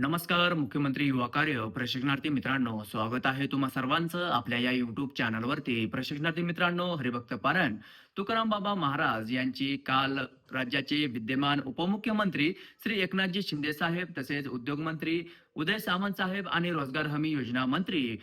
नमस्कार मुख्यमंत्री युवा कार्य प्रशिक्षणार्थी मित्रांनो स्वागत आहे तुम्हा सर्वांचं आपल्या या युट्यूब चॅनलवरती प्रशिक्षणार्थी मित्रांनो हरिभक्त पारायण. तुकाराम बाबा महाराज यांची काल राज्याचे विद्यमान उपमुख्यमंत्री श्री एकनाथजी शिंदे साहेब तसेच उद्योगमंत्री उदय सामंत साहेब आणि रोजगार हमी योजना मंत्री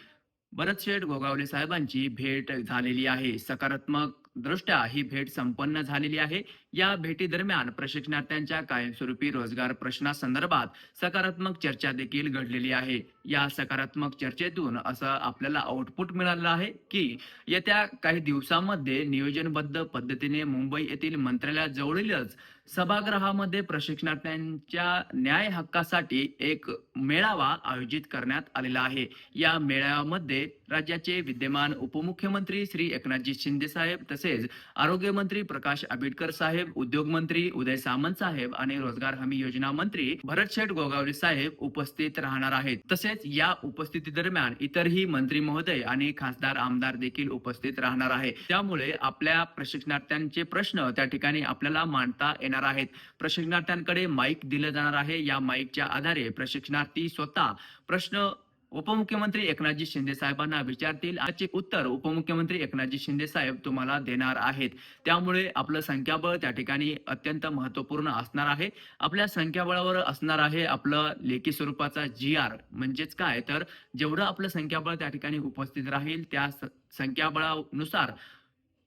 भरत शेठ गोगावले साहेबांची भेट झालेली आहे. सकारात्मक दृष्ट्या ही भेट संपन्न झालेली आहे. या भेटी दरम्यान प्रशिक्षणार्थ्यांच्या कायमस्वरूपी रोजगार प्रश्नासंदर्भात सकारात्मक चर्चा देखील घडलेली आहे. या सकारात्मक चर्चेतून असं आपल्याला आउटपुट मिळालं आहे की येत्या काही दिवसांमध्ये नियोजनबद्ध पद्धतीने मुंबई येथील मंत्रालयाजवळीलच सभागृहामध्ये प्रशिक्षणार्थ्यांच्या न्याय हक्कासाठी एक मेळावा आयोजित करण्यात आलेला आहे. या मेळाव्यामध्ये राज्याचे विद्यमान उपमुख्यमंत्री श्री एकनाथजी शिंदे साहेब तसेच आरोग्यमंत्री प्रकाश आंबेडकर साहेब उद्योग मंत्री उदय सामंत साहेब आणि रोजगार हमी योजना मंत्री भरत शेठ गोगावले साहेब उपस्थित राहणार आहेत. तसेच या उपस्थिती दरम्यान इतरही मंत्री महोदय आणि खासदार आमदार देखील उपस्थित राहणार आहे. त्यामुळे आपल्या प्रशिक्षणार्थ्यांचे प्रश्न त्या ठिकाणी आपल्याला मांडता येणार आहेत. प्रशिक्षणार्थ्यांकडे माईक दिलं जाणार आहे. या माईकच्या आधारे प्रशिक्षणार्थी स्वतः प्रश्न उपमुख्यमंत्री एकनाथजी शिंदे साहेबांना विचारतील. त्याचे उत्तर उपमुख्यमंत्री एकनाथजी शिंदे साहेब तुम्हाला देणार आहेत. त्यामुळे आपलं संख्याबळ त्या ठिकाणी अत्यंत महत्त्वपूर्ण असणार आहे. आपल्या संख्याबळावर असणार आहे आपलं लेखी स्वरूपाचा जी आर म्हणजेच काय? तर जेवढं आपलं संख्याबळ त्या ठिकाणी उपस्थित राहील त्या संख्याबळानुसार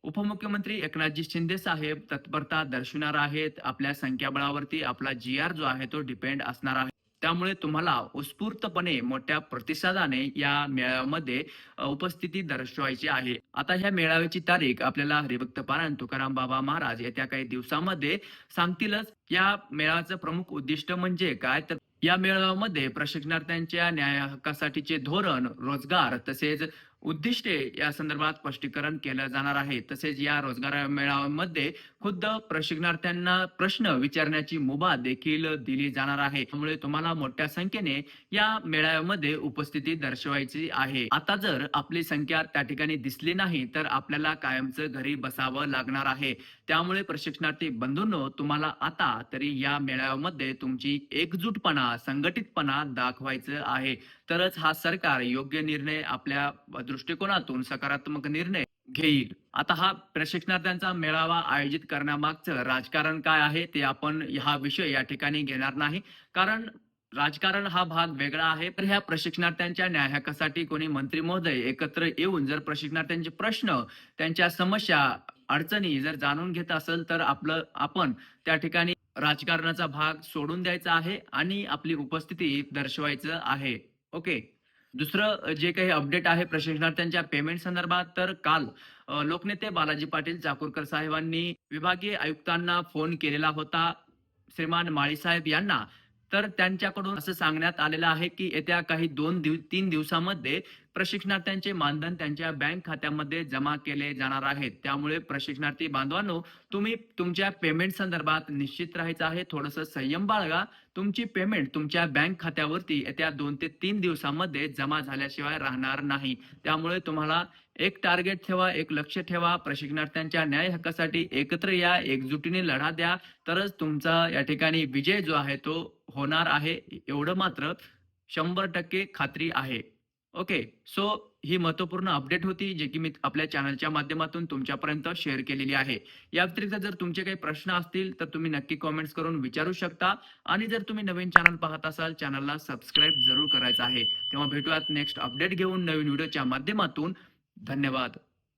उपमुख्यमंत्री एकनाथजी शिंदे साहेब तत्परता दर्शवणार आहेत. आपल्या संख्याबळावरती आपला जी आर जो आहे तो डिपेंड असणार आहे. त्यामुळे तुम्हाला उत्स्फूर्तपणे मोठ्या प्रतिसादाने या मेळाव्यामध्ये उपस्थिती दर्शवायची आहे. आता ह्या मेळाव्याची तारीख आपल्याला हरिभक्त पारायण तुकाराम बाबा महाराज येत्या काही दिवसामध्ये सांगतीलच. या मेळाव्याचं प्रमुख उद्दिष्ट म्हणजे काय? तर या मेळाव्यामध्ये प्रशिक्षणार्थ्यांच्या न्याय हक्कासाठीचे धोरण रोजगार तसेच उद्दिष्टे या संदर्भात स्पष्टीकरण केलं जाणार आहे. तसेच या रोजगार मेळाव्यामध्ये खुद्द प्रशिक्षणार्थ्यांना प्रश्न विचारण्याची मुभा देखील दिली जाणार आहे. त्यामुळे तुम्हाला मोठ्या संख्येने या मेळाव्यामध्ये उपस्थिती दर्शवायची आहे. आता जर आपली संख्या त्या ठिकाणी दिसली नाही तर आपल्याला कायमचं घरी बसावं लागणार आहे. त्यामुळे प्रशिक्षणार्थी बंधूंनो तुम्हाला आता तरी या मेळाव्यामध्ये तुमची एकजूटपणा संघटितपणा दाखवायचं आहे. तरच हा सरकार योग्य निर्णय आपल्या दृष्टिकोनातून सकारात्मक निर्णय घेईल. आता हा प्रशिक्षणार्थ्यांचा मेळावा आयोजित करण्यामागचं राजकारण काय आहे ते आपण हा विषय या ठिकाणी घेणार नाही. कारण राजकारण हा भाग वेगळा आहे. तर ह्या प्रशिक्षणार्थ्यांच्या न्याय हक्कासाठी कोणी मंत्री महोदय एकत्र येऊन जर प्रशिक्षणार्थ्यांचे प्रश्न त्यांच्या समस्या अडचणी जर जाणून घेत असेल तर आपलं आपण त्या ठिकाणी राजकारणाचा भाग सोडून द्यायचा आहे आणि आपली उपस्थिती दर्शवायचं आहे. ओके? दुसरं जे काही अपडेट आहे प्रशिक्षणार्थ्यांच्या पेमेंट संदर्भात तर काल लोकनेते बालाजी पाटील चाकूरकर साहेबांनी विभागीय आयुक्तांना फोन केलेला होता. श्रीमान माळी साहेब यांना. तर त्यांच्याकडून असं सांगण्यात आलेलं आहे की येत्या काही दोन दिव तीन दिवसामध्ये प्रशिक्षणार्थ्यांचे मानधन त्यांच्या बँक खात्यामध्ये जमा केले जाणार आहेत त्यामुळे प्रशिक्षणार्थी बांधवांनो तुम्ही तुमच्या पेमेंट संदर्भात निश्चित राहायचं आहे. थोडस संयम बाळगा. तुमची पेमेंट तुमच्या बँक खात्यावरती येत्या दोन ते तीन दिवसामध्ये जमा झाल्याशिवाय राहणार नाही. त्यामुळे तुम्हाला एक टार्गेट ठेवा एक लक्ष ठेवा. प्रशिक्षणार्थ्यांच्या न्याय हक्कासाठी एकत्र या एकजुटीने लढा द्या. तरच तुमचा या ठिकाणी विजय जो आहे तो होणार आहे. एवढं मात्र शंभर टक्के खात्री आहे. ओके. सो ही महत्त्वपूर्ण अपडेट होती जे की मी आपल्या चॅनलच्या माध्यमातून तुमच्यापर्यंत शेअर केलेली आहे. या व्यतिरिक्त जर तुमचे काही प्रश्न असतील तर तुम्ही नक्की कॉमेंट्स करून विचारू शकता. आणि जर तुम्ही नवीन चॅनल पाहत असाल चॅनलला सबस्क्राईब जरूर करायचं आहे. तेव्हा भेटूयात नेक्स्ट अपडेट घेऊन नवीन व्हिडिओच्या माध्यमातून. धन्यवाद.